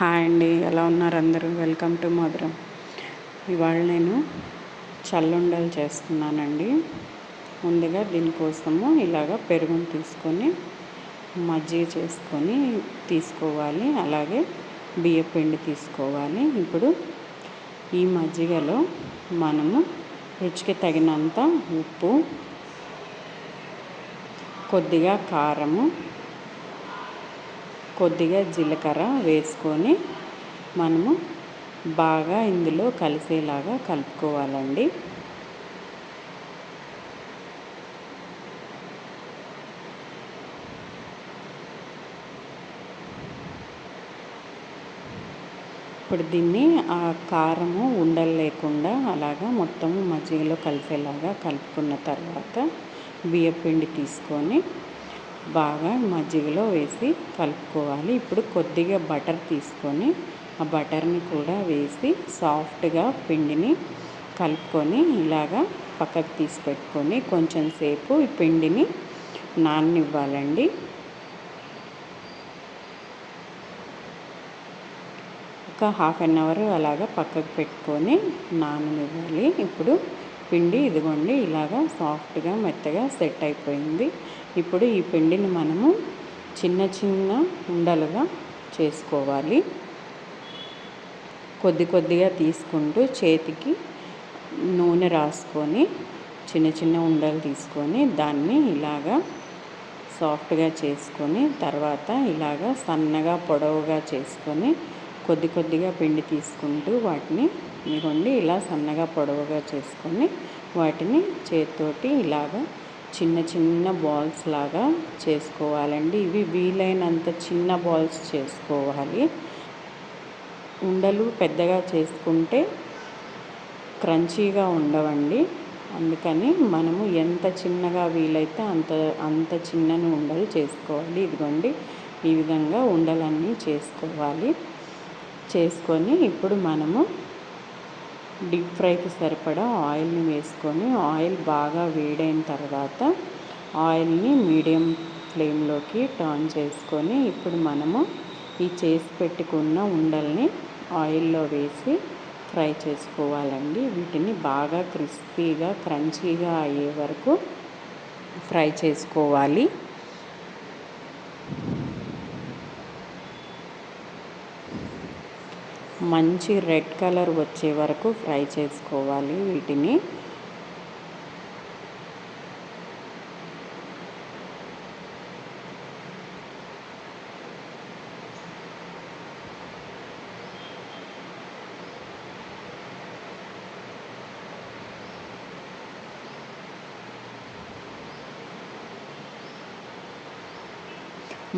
Hi అండి ఎలా ఉన్నారు అందరూ? వెల్కమ్ టు మధురం. ఇవాళ నేను చల్లుండలు చేస్తున్నానండి. ముందుగా దీనికోసము ఇలాగ పెరుగును తీసుకొని మజ్జిగ చేసుకొని తీసుకోవాలి. అలాగే బియ్య పిండి తీసుకోవాలి. ఇప్పుడు ఈ మజ్జిగలో మనము రుచికి తగినంత ఉప్పు కొద్దిగా కారము కొద్దిగా జీలకర్ర వేసుకొని మనము బాగా ఇందులో కలిసేలాగా కలుపుకోవాలండి. ఇప్పుడు దీన్ని ఆ కారము ఉండలు లేకుండా అలాగా మొత్తం మజ్జిగలో కలిసేలాగా కలుపుకున్న తర్వాత బియ్యపిండి తీసుకొని బాగా మజ్జిగలో వేసి కలుపుకోవాలి. ఇప్పుడు కొద్దిగా బటర్ తీసుకొని ఆ బటర్ని కూడా వేసి సాఫ్ట్గా పిండిని కలుపుకొని ఇలాగా పక్కకు తీసి పెట్టుకొని కొంచెం సేపు ఈ పిండిని నాననివ్వాలండి. ఒక హాఫ్ అన్ అవర్ అలాగా పక్కకు పెట్టుకొని నాననివ్వాలి. ఇప్పుడు పిండి ఇదిగోండి ఇలాగా సాఫ్ట్గా మెత్తగా సెట్ అయిపోయింది. ఇప్పుడు ఈ పిండిని మనము చిన్న చిన్న ఉండలుగా చేసుకోవాలి. కొద్ది కొద్దిగా తీసుకుంటూ చేతికి నూనె రాసుకొని చిన్న చిన్న ఉండలు తీసుకొని దాన్ని ఇలాగా సాఫ్ట్గా చేసుకొని తర్వాత ఇలాగా సన్నగా పొడవుగా చేసుకొని కొద్ది కొద్దిగా పిండి తీసుకుంటూ వాటిని ఇదిగోండి ఇలా సన్నగా పొడవుగా చేసుకొని వాటిని చేతితోటి ఇలాగా చిన్న చిన్న బాల్స్ లాగా చేసుకోవాలండి. ఇవి వీలైనంత చిన్న బాల్స్ చేసుకోవాలి. ఉండలు పెద్దగా చేసుకుంటే క్రంచీగా ఉండవండి. అందుకని మనము ఎంత చిన్నగా వీలైతే అంత అంత చిన్నని ఉండలు చేసుకోవాలి. ఇదిగోండి ఈ విధంగా ఉండలన్నీ చేసుకోవాలి. చేసుకొని ఇప్పుడు మనము డీప్ ఫ్రైకి సరిపడా ఆయిల్ని వేసుకొని ఆయిల్ బాగా వేడైన తర్వాత ఆయిల్ని మీడియం ఫ్లేమ్లోకి టర్న్ చేసుకొని ఇప్పుడు మనము ఈ చేసి పెట్టుకున్న ఉండల్ని ఆయిల్లో వేసి ఫ్రై చేసుకోవాలండి. వీటిని బాగా క్రిస్పీగా క్రంచీగా అయ్యే వరకు ఫ్రై చేసుకోవాలి. మంచి రెడ్ కలర్ వచ్చే వరకు ఫ్రై చేసుకోవాలి వీటిని.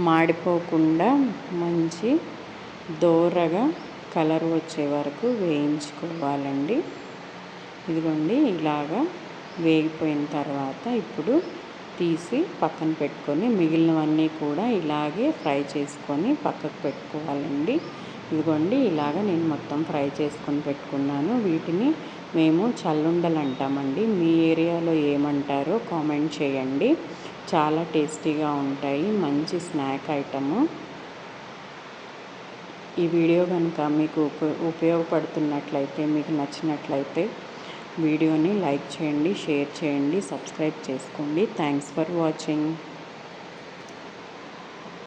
మాడిపోకుండా మంచి దోరగా కలర్ వచ్చే వరకు వేయించుకోవాలండి. ఇదిగోండి ఇలాగా వేగిపోయిన తర్వాత ఇప్పుడు తీసి పక్కన పెట్టుకొని మిగిలినవన్నీ కూడా ఇలాగే ఫ్రై చేసుకొని పక్కకు పెట్టుకోవాలండి. ఇదిగోండి ఇలాగ నేను మొత్తం ఫ్రై చేసుకొని పెట్టుకున్నాను. వీటిని మేము చల్లుండలు అంటామండి. మీ ఏరియాలో ఏమంటారో కామెంట్ చేయండి. చాలా టేస్టీగా ఉంటాయి. మంచి స్నాక్ ఐటము. ఈ వీడియో కనుక మీకు ఉప ఉపయోగపడుతున్నట్లయితే మీకు నచ్చినట్లయితే వీడియోని లైక్ చేయండి షేర్ చేయండి సబ్స్క్రైబ్ చేసుకోండి. Thanks for watching